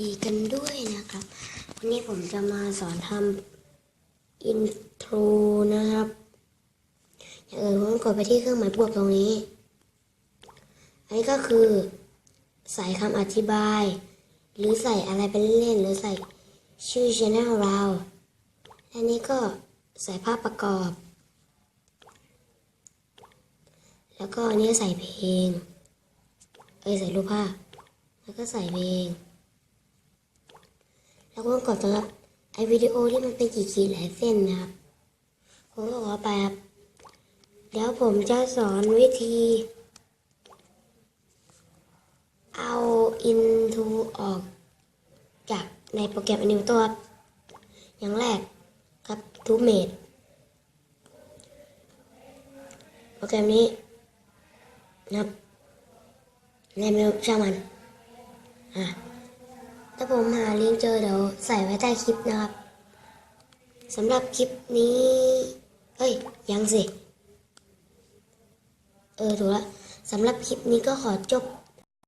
ดีกันด้วยนะครับ วันนี้ผมจะมาสอนทำอินโทรนะครับอย่างอื่นผมกดไปที่เครื่องหมายบวกตรงนี้ อันนี้ก็คือ ใส่คำอธิบาย หรือใส่อะไรไปเล่นๆหรือใส่ชื่อช anel เราและนี้ก็ใส่ภาพประกอบ แล้วก็อันนี้ใส่เพลง เอ้ยใส่รูปภาพ แล้วก็ใส่เพลง แล้วก็กดสำหรับไอวิดีโอที่มันเป็นขีดๆหลายเส้นนะครับ ผมก็ขอไปครับ เดี๋ยวผมจะสอนวิธี เอาอินทูออกจากในโปรแกรม Animator ครับ อย่างแรกครับทูเมดโปรแกรมนี้นะครับในเมนูช่างมัน อะาผมหาลิงก์เจอเดี๋ยวใส่ไว้ใต้คลิปนะครับสำหรับคลิปนี้เฮ้ย ยังสิ เออ ถูกละสำหรับคลิปนี้ก็ขอจบ